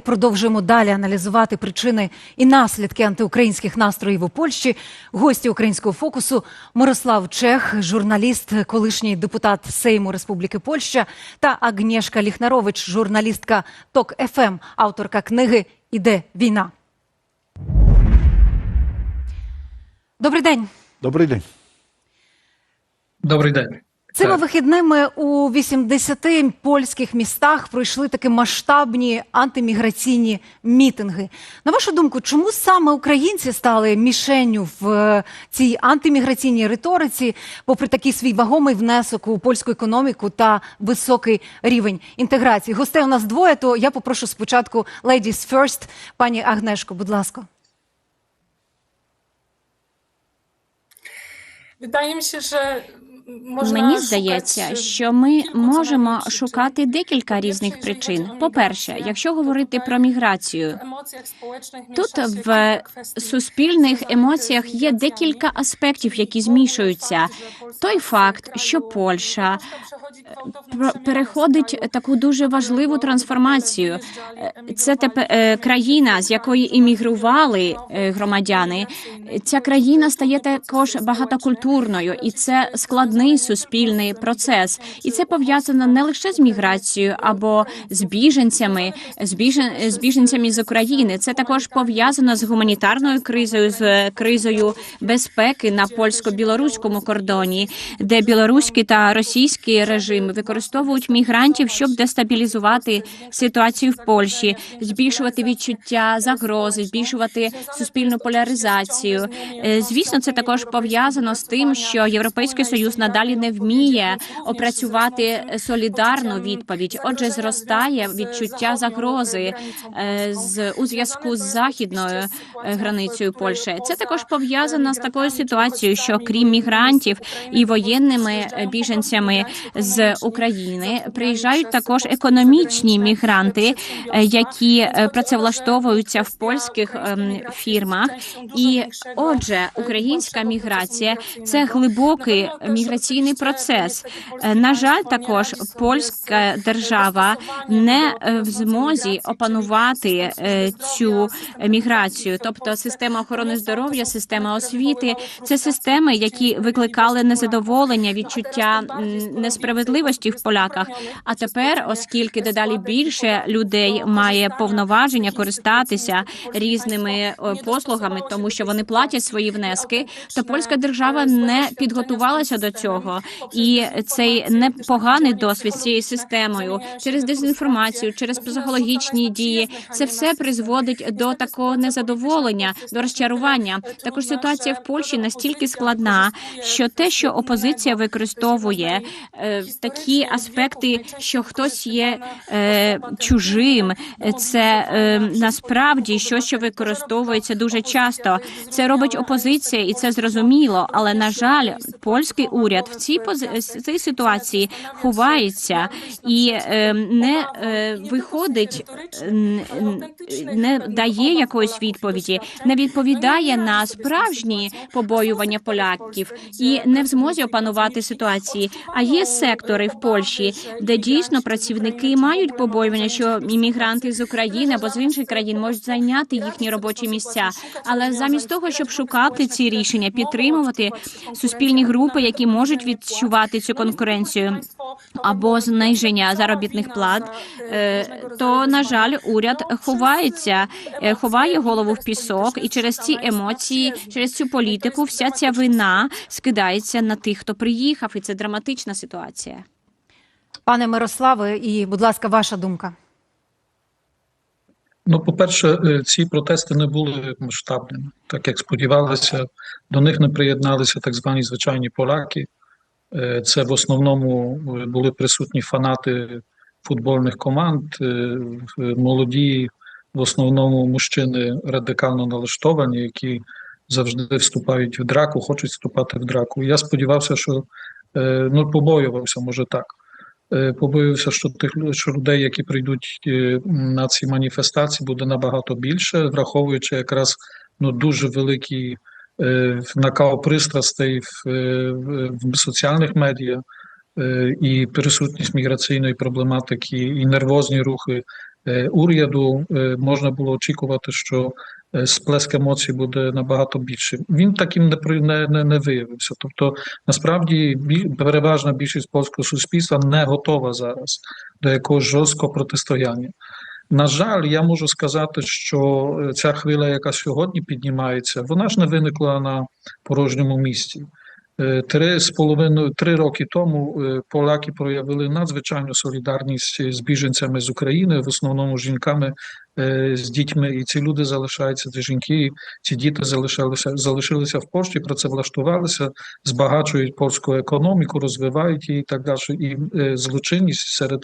Продовжуємо далі аналізувати причини і наслідки антиукраїнських настроїв у Польщі. Гості українського фокусу Мирослав Чех, журналіст, колишній депутат Сейму Республіки Польща, та Агнєшка Ліхнарович, журналістка ТОК ФМ, авторка книги Іде війна. Добрий день. Добрий день. Добрий день. Цими Так. вихідними у 80 польських містах пройшли такі масштабні антиміграційні мітинги. На вашу думку, чому саме українці стали мішенню в е, цій антиміграційній риториці, попри такий свій вагомий внесок у польську економіку та високий рівень інтеграції? Гостей у нас двоє. То я попрошу спочатку ladies first, пані Агнешко, будь ласка. Wydaje mi się, że можна Мені здається, що ми можемо шукати декілька різних причин. По-перше, якщо говорити про міграцію, тут в суспільних емоціях є декілька аспектів, які змішуються. Той факт, що Польща переходить таку дуже важливу трансформацію. Е, Це тепер е, країна, з якої іммігрували е, громадяни. Ця країна стає також багатокультурною, і це складний суспільний процес. І це пов'язано не лише з міграцією або з біженцями, з біжен з біженцями з України. Це також пов'язано з гуманітарною кризою, з кризою безпеки на польсько-білоруському кордоні, де білоруські та російські режими використовують мігрантів, щоб дестабілізувати ситуацію в Польщі, збільшувати відчуття загрози, збільшувати суспільну поляризацію. Е, Звісно, це також пов'язано з тим, що Європейський союз надалі не вміє опрацювати солідарну відповідь. Отже, зростає відчуття загрози е, з у зв'язку з західною е, границею Польщі. Це також пов'язано з такою ситуацією, що крім мігрантів і воєнними біженцями з України приїжджають також економічні мігранти, е, які е, працевлаштовуються в польських ем, фірмах. І отже, українська міграція це глибокий міграційний процес. Е, На жаль, також польська держава не в змозі опанувати цю міграцію, тобто система охорони здоров'я, система освіти, це системи, які викликали незадоволення, відчуття м, несправедливості в поляках. А тепер, оскільки дедалі більше людей має повноваження користатися різними е, послугами, тому що вони платять свої внески, то польська держава не підготувалася до цього, і цей непоганий досвід з цією системою через дезінформацію, через психологічні дії, це все призводить до такого незадоволення, до розчарування. Також ситуація в Польщі настільки складна, що те, що опозиція використовує е, такі аспекти, що хтось є е, чужим, це е, насправді щось, що використовується дуже часто. Це робить опозиція, і це зрозуміло. Але на жаль, польський уряд в цій пози- цій ситуації ховається і е, не е, виходить, не дає якоїсь відповіді, не відповідає на справжні побоювання поляків і не в змозі опанувати ситуації. А є сектори в Польщі, де дійсно працівники мають побоювання, що іммігранти з України або з інших країн можуть зайняти їхні робочі місця. Але замість того, щоб шукати ці рішення, підтримувати суспільні групи, які можуть відчувати цю конкуренцію або зниження заробітних плат, е, то на жаль, уряд ховається, е, ховає голову в пісок, і через ці емоції, через цю політику, вся ця вина скидається на тих, хто приїхав, і це драматична ситуація. Пане Мирославе, і, будь ласка, ваша думка. Ну, по-перше, е, ці протести не були масштабними, так як сподівалися. До них не приєдналися так звані звичайні поляки. Е, Це в основному е, були присутні фанати футбольних команд, молоді, в основному мужчини радикально налаштовані, які завжди вступають в драку, хочуть вступати в драку. Я сподівався, що ну побоювався, може так. Е, Побоювався, що тих що людей, які прийдуть е, на ці маніфестації, буде набагато більше, враховуючи якраз ну дуже великий е, накал пристрастей в, е, в соціальних медіа е, і присутність міграційної проблематики, і нервозні рухи е, уряду е, можна було очікувати, що е, сплеск емоцій буде набагато більшим. Він таким не не, не, не виявився. Тобто, насправді, бі- переважна більшість польського суспільства не готова зараз до якогось жорсткого протистояння. На жаль, я можу сказати, що е, ця хвиля, яка сьогодні піднімається, вона ж не виникла на порожньому місці. Е, Три з половиною три роки тому е, поляки проявили надзвичайну солідарність з біженцями з України, в основному жінками е, з дітьми. І ці люди залишаються, ці жінки, ці діти залишилися залишилися в Польщі, працевлаштувалися, збагачують польську економіку, розвивають її і так далі. І е, злочинність серед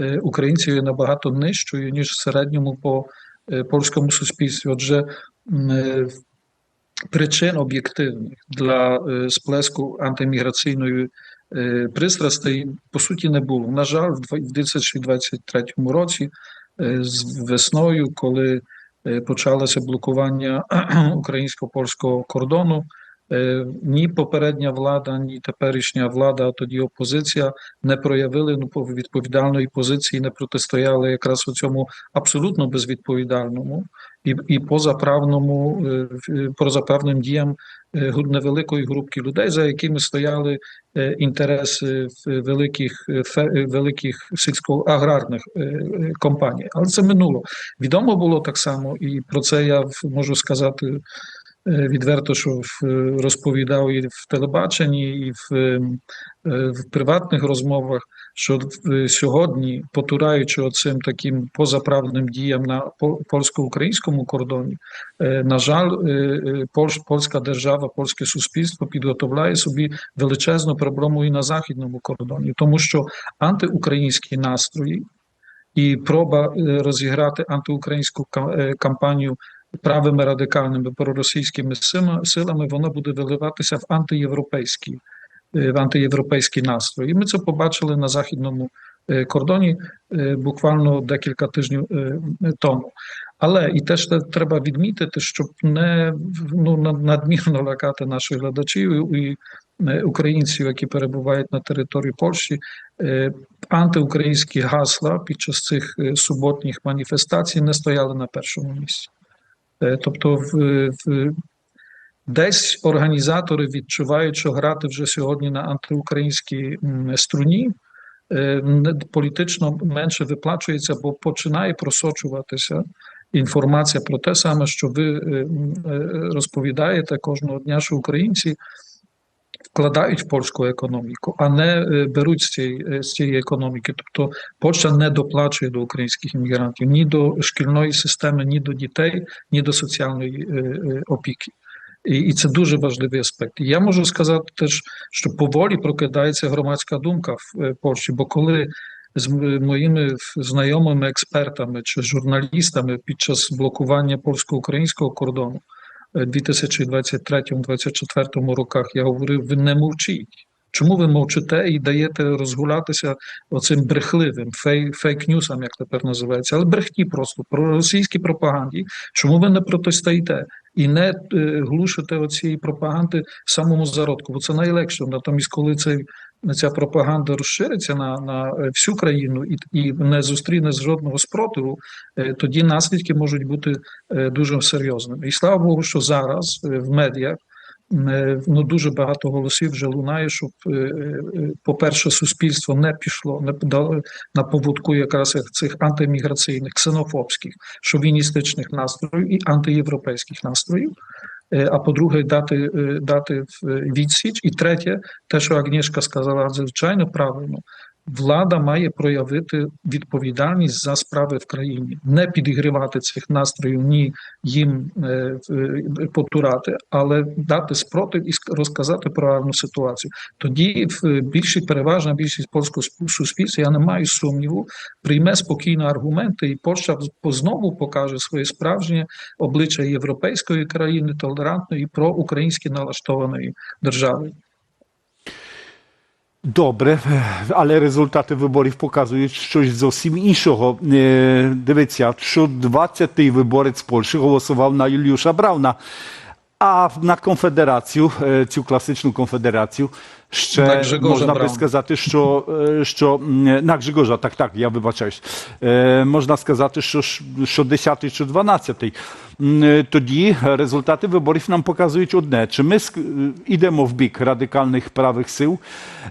е, українців є набагато нижчою ніж в середньому по е, польському суспільстві. Отже, е, причин об'єктивних для е, сплеску антиміграційної е, пристрастей по суті не було. На жаль, в дв- в 2023 році, е, з весною, коли почалося блокування українсько-польського кордону. е, Ні попередня влада, ні теперішня влада, а тоді опозиція не проявили ну, пов- відповідальної позиції, не протистояли якраз у цьому абсолютно безвідповідальному і, і позаправному, е, е, позаправним діям е, невеликої групки людей, за якими стояли інтереси великих, великих сільсько-аграрних компаній. Але це минуло. Відомо було так само, і про це я можу сказати відверто, що розповідав і в телебаченні, і в, в приватних розмовах, що е, сьогодні, потураючи оцим таким позаправним діям на по- польсько-українському кордоні, е, на жаль, е, польська держава, польське суспільство підготовляє собі величезну проблему і на західному кордоні, тому що антиукраїнські настрої і проба розіграти антиукраїнську кампанію правими радикальними проросійськими силами, вона буде виливатися в антиєвропейські, е, в антиєвропейські настрої. І ми це побачили на західному е, кордоні е, буквально декілька тижнів тому. Але і теж треба відмітити, щоб не ну, надмірно лякати наших глядачів і українців, які перебувають на території Польщі. Антиукраїнські гасла під час цих суботніх маніфестацій не стояли на першому місці. Тобто, в, в, десь організатори відчувають, що грати вже сьогодні на антиукраїнській струні е, політично менше виплачується, бо починає просочуватися інформація про те саме, що ви е, е, розповідаєте кожного дня, що українці вкладають в польську економіку, а не беруть з цієї, з цієї економіки. Тобто Польща не доплачує до українських іммігрантів ні до шкільної системи, ні до дітей, ні до соціальної опіки. І, і це дуже важливий аспект. Я можу сказати теж, що поволі прокидається громадська думка в е, Польщі, бо коли з моїми знайомими експертами чи журналістами під час блокування польсько-українського кордону е, 2023-2024 роках я говорив: ви не мовчіть. Чому ви мовчите і даєте розгулятися оцим брехливим фей, фейк-ньюсам, як тепер називається, але брехні просто про російській пропаганді. Чому ви не протистоїте і не глушити глушите оцієї пропаганди самому зародку? Бо це найлегше. Натомість, коли цей ця пропаганда розшириться на, на е, всю країну і, і не зустріне жодного спротиву, е, тоді наслідки можуть бути е, дуже серйозними. І слава Богу, що зараз е, в медіах е, ну дуже багато голосів вже лунає, щоб, е, е, по-перше, суспільство не пішло, не на поводку якраз цих антиміграційних, ксенофобських, шовіністичних настроїв і антиєвропейських настроїв. Е, А по-друге, дати, е, дати е, відсіч. І третє, те, що Агнєшка сказала звичайно правильно, влада має проявити відповідальність за справи в країні, не підігрівати цих настроїв, ні їм е, е, потурати, але дати спротив і розказати правильну ситуацію. Тоді в більшість переважна більшість польського суспільства, я не маю сумніву, прийме спокійно аргументи, і Польща знову покаже своє справжнє обличчя європейської країни, толерантної, проукраїнськи налаштованої держави. Добре, але результати виборів показують щось зовсім іншого. Е, Дивіться, що 20-й виборець Польщі голосував на Юліуша Брауна, а на конфедерацію, е, цю класичну конфедерацію, Ще На Григорza можна би Brauna. сказати, що, е, що м, на Григорza, так, так, я вибачаюсь. Е, можна сказати, що, ж- що 10 чи 12. Е, Тоді результати виборів нам показують одне: чи ми е, йдемо в бік радикальних правих сил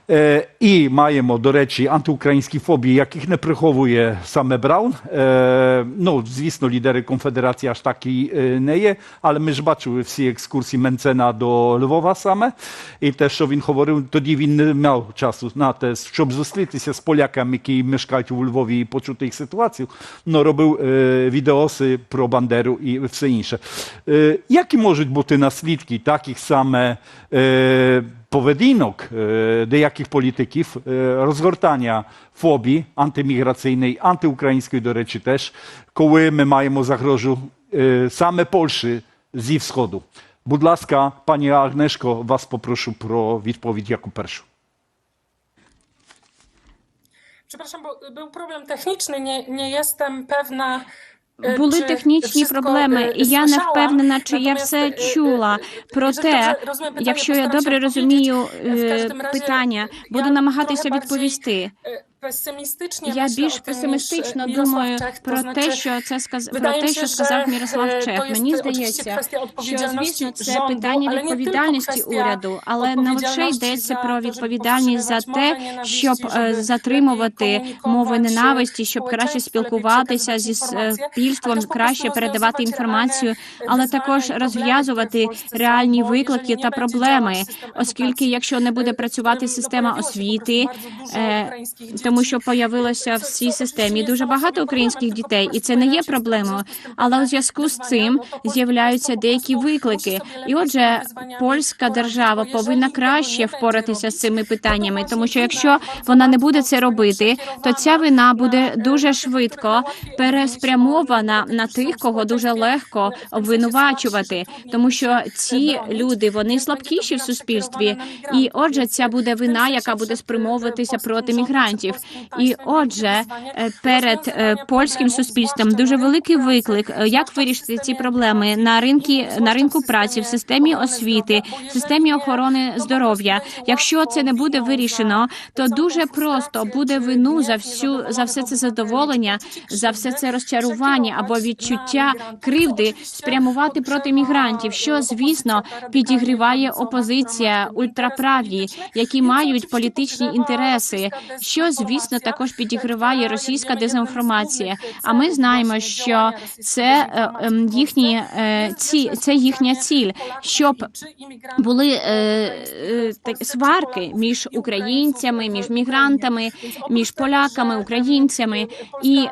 е, і маємо, до речі, антиукраїнські фобії, яких не приховує саме Браун. Е, ну, звісно, лідери конфедерації аж такі е, не є, але ми ж бачили всі екскурсії Менцена до Львова саме. І те, що він говорив, тоді він не мав часу на те, щоб зустрітися з поляками, які мешкають у Львові і почути їх ситуацію. Ну, робив е, відеоси про Бандеру і все інше. Е, які можуть бути наслідки таких саме е, поведінок е, деяких політиків, е, розгортання фобії антиміграційної, антиукраїнської, до речі, теж, коли ми маємо загрожу е, саме Польщі зі Вschodu. Будь ласка, пані Агнешко, вас попрошу про відповідь яку першу. Przepraszam, bo był problem techniczny, nie, nie jestem pewna. E, Були технічні проблеми, e, і я не впевнена, чи я все e, чула. e, Проте, якщо я добре розумію е, питання, буду намагатися відповісти. E, Я більш песимістично e, думаю про те, що це сказ... про те, що сказав Мірослав e, Чех. Мені e, здається, що звісно це питання відповідальності уряду, але навче odpowiedzialności йдеться про відповідальність за те, щоб е, затримувати мови ненависті, щоб краще спілкуватися зі po краще передавати інформацію, але також розв'язувати реальні виклики та проблеми, оскільки якщо не буде працювати система освіти, е, ukraińskich тому що появилося в цій системі дуже багато українських дітей, і це не є проблемою. Але у зв'язку з цим з'являються деякі виклики. І отже, польська держава повинна краще впоратися з цими питаннями, тому що якщо вона не буде це робити, то ця вина буде e, дуже швидко переспрямована на тих, кого дуже легко e, обвинувачувати, тому що ці люди вони слабкіші в суспільстві, і отже, ця буде вина, яка буде e, спрямовуватися проти мігрантів. І отже, е, перед е, польським суспільством дуже великий виклик, е, як вирішити ці проблеми на ринку на ринку праці, в системі освіти, в системі охорони здоров'я. Якщо це не буде вирішено, то дуже просто буде вину за всю за все це задоволення, за все це розчарування або відчуття кривди спрямувати проти мігрантів, що e, звісно підігріває опозиція, ультраправі, які мають політичні інтереси, що звісно dezinformacja, також jak російська дезінформація. А ми знаємо, що це е, ем, їхні е, ці це їхня ціль, щоб були е, е, так, сварки між українцями, між мігрантами, між поляками, українцями. І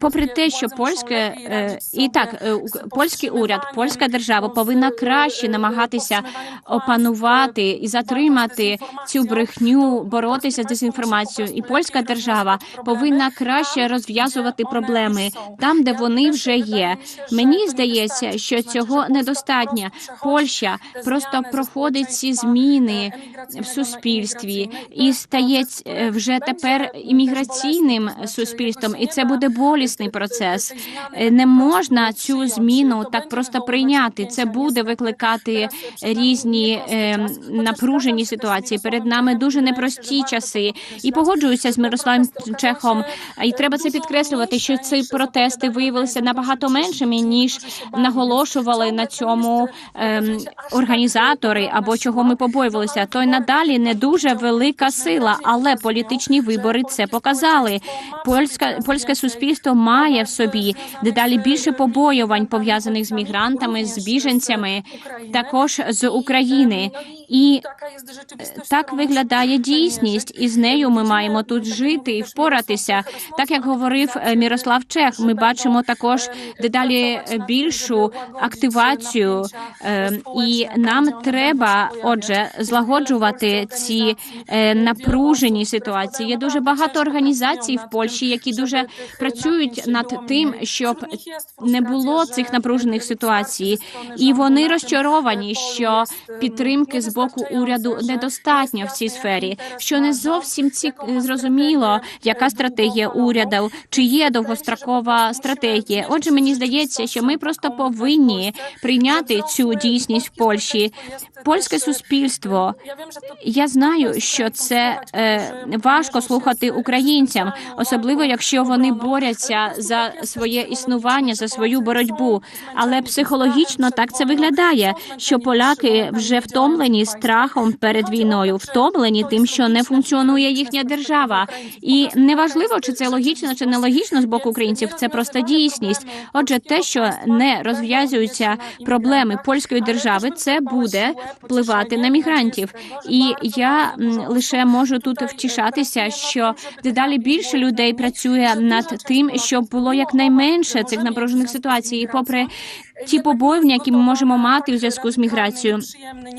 попри те, що польське е, і так, е, польський уряд, польська держава повинна e, краще e, намагатися опанувати і e, затримати цю брехню, боротися з дезінформацією. І польська держава повинна краще розв'язувати проблеми там, де вони вже є. Мені здається, що цього недостатньо. Польща просто проходить ці зміни e, в суспільстві і стає вже тепер імміграційним суспільством, jakoś і це буде болісний процес. Е, Не можна цю зміну так просто прийняти. Це буде викликати e, різні е, напружені ситуації. Перед нами дуже непрості часи. І погоджуюся з Мирославом Чехом. І треба це підкреслювати, що ці протести виявилися набагато меншими ніж наголошували на цьому e, ем, tak організатори або чого ми побоювалися. no, То й ale надалі не дуже велика сила, але політичні вибори це показали. sobie Польське суспільство має в собі дедалі більше побоювань пов'язаних з мігрантами, з біженцями, також з України. Е, ну, і так виглядає дійсність, і з нею ми маємо тут жити і впоратися. Так як говорив е, Мірослав Чех, ми бачимо також дедалі більшу активацію, е, і нам треба, отже, злагоджувати ці е, напружені ситуації. Є дуже багато організацій в Польщі, які дуже працюють над тим, щоб не було цих напружених ситуацій, і вони розчаровані, що підтримки з боку уряду недостатньо в цій сфері, що не зовсім ці зрозуміло, яка стратегія уряду, чи є довгострокова стратегія. Отже, мені здається, що ми просто повинні прийняти цю дійсність в Польщі. Польське суспільство. Я знаю, що це е, важко слухати українцям, особливо якщо вони борються за своє існування, за свою боротьбу. Але психологічно так це виглядає, що поляки вже втомлені страхом перед війною, втомлені тим, що не функціонує їхня держава. І неважливо, чи це логічно чи нелогічно з боку українців. Це просто дійсність. Отже, те, що не розв'язуються проблеми польської держави, це буде впливати на мігрантів. І я лише можу тут втішатися, що дедалі більше людей працює над тим, щоб було якнайменше цих напружених ситуацій, і попри ті побоювання, які ми можемо мати у зв'язку з міграцією.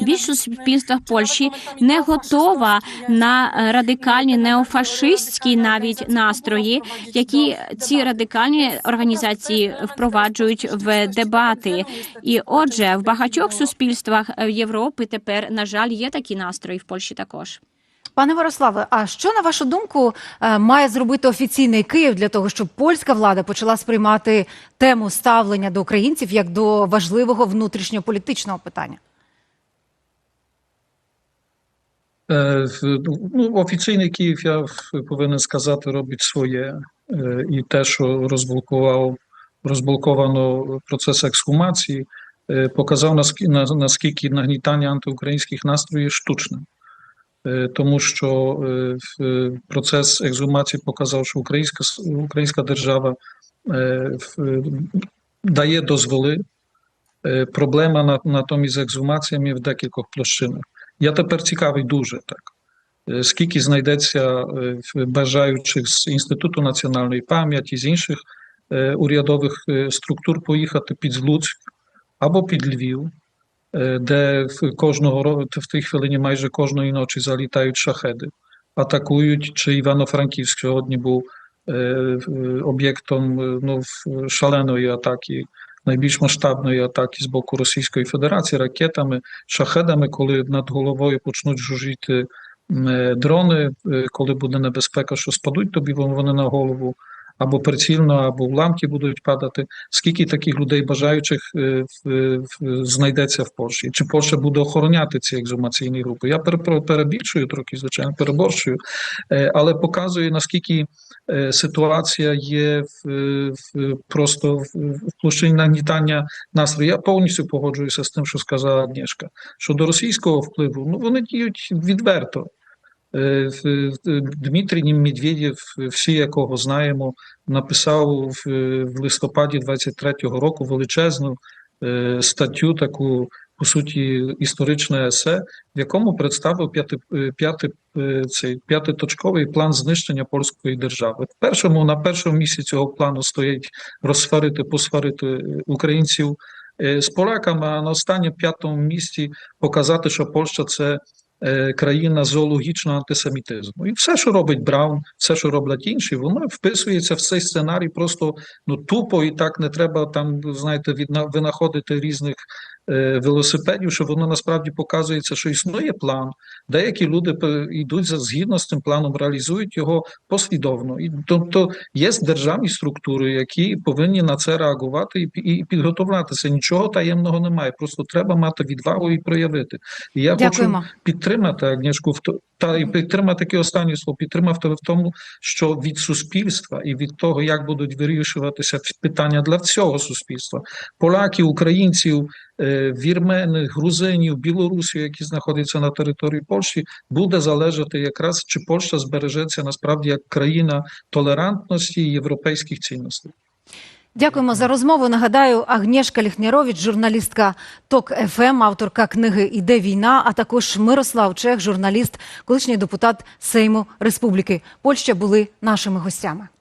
Більшість суспільства в Польщі не готова на е, радикальні неофашистські навіть настрої, які ці радикальні організації впроваджують в дебати. І отже, в багатьох суспільствах е, Європи тепер на жаль є такі настрої в Польщі також. Пане Мирославе, а що на вашу думку е, має зробити офіційний Київ для того, щоб польська влада почала сприймати тему ставлення до українців як до важливого внутрішньополітичного питання? Е, Ну, офіційний Київ, я повинен сказати, робить своє. Е, І те, що розблокував, розблоковано процес ексхумації, показав, наскі- наскільки нагнітання антиукраїнських настроїв штучне. Е, Тому що е, процес ексгумації показав, що українська, українська держава е, дає дозволи. Е, Проблема натомість з ексгумаціями в декількох площинах. Я тепер цікавий дуже так. Е, Скільки знайдеться е, бажаючих з Інституту національної пам'яті, з інших е, урядових е, структур поїхати під Луцьк або під Львів, е, де кожного в тій хвилині майже кожної ночі залітають шахеди, атакують, чи Івано-Франківськ сьогодні був об'єктом ну, шаленої атаки, найбільш масштабної атаки з боку Російської Федерації ракетами, шахедами, коли над головою почнуть е, дрони, коли буде небезпека, що спадуть тобі вони на голову. Або прицільно, або уламки будуть падати. Скільки таких людей бажаючих е, в- знайдеться в Польщі? Чи Польща буде охороняти ці екзумаційні групи? Я перебільшую трохи, звичайно, переборщую, е, але показує наскільки е, ситуація є в, просто в, площині нагнітання настрою. Я повністю погоджуюся з тим, що сказала Агнєшка. Щодо російського впливу, ну вони діють відверто. Е, в- Дмитрій Медведєв, всі якого знаємо, написав в, листопаді 23-го року величезну е, статтю, таку по суті історичне есе, в якому представив е, е, цей п'ятиточковий план знищення польської держави. В першому на першому місці цього плану стоїть розсварити, посварити е, українців е, з поляками, а на останньому п'ятому місці показати, що Польща це е, країна зоологічного антисемітизму. І все, що робить Браун, все, що роблять інші, воно вписується в цей сценарій просто ну тупо і так не треба там, знаєте, від винаходити різних е, велосипедів, що воно насправді показується, що існує план. Деякі люди йдуть згідно з цим планом, реалізують його послідовно. І тобто є державні структури, які повинні на це реагувати і, пі- і підготуватися. Нічого таємного немає. Просто треба мати відвагу і проявити. І я хочу підтримати Агнішку в та і підтримати таке останнє слово. Підтримати в тому, що від суспільства і від того, як будуть вирішуватися питання для всього суспільства, поляків, українців, е, вірмен, грузинів, білорусів, які знаходяться на території Польщі, буде залежати якраз чи Польща збережеться насправді як країна толерантності і європейських цінностей. Дякуємо за розмову. Нагадаю, Агнєшка Ліхнярович, журналістка ТОК ФМ, авторка книги Іде війна, а також Мирослав Чех, журналіст, колишній депутат Сейму Республіки Польща були нашими гостями.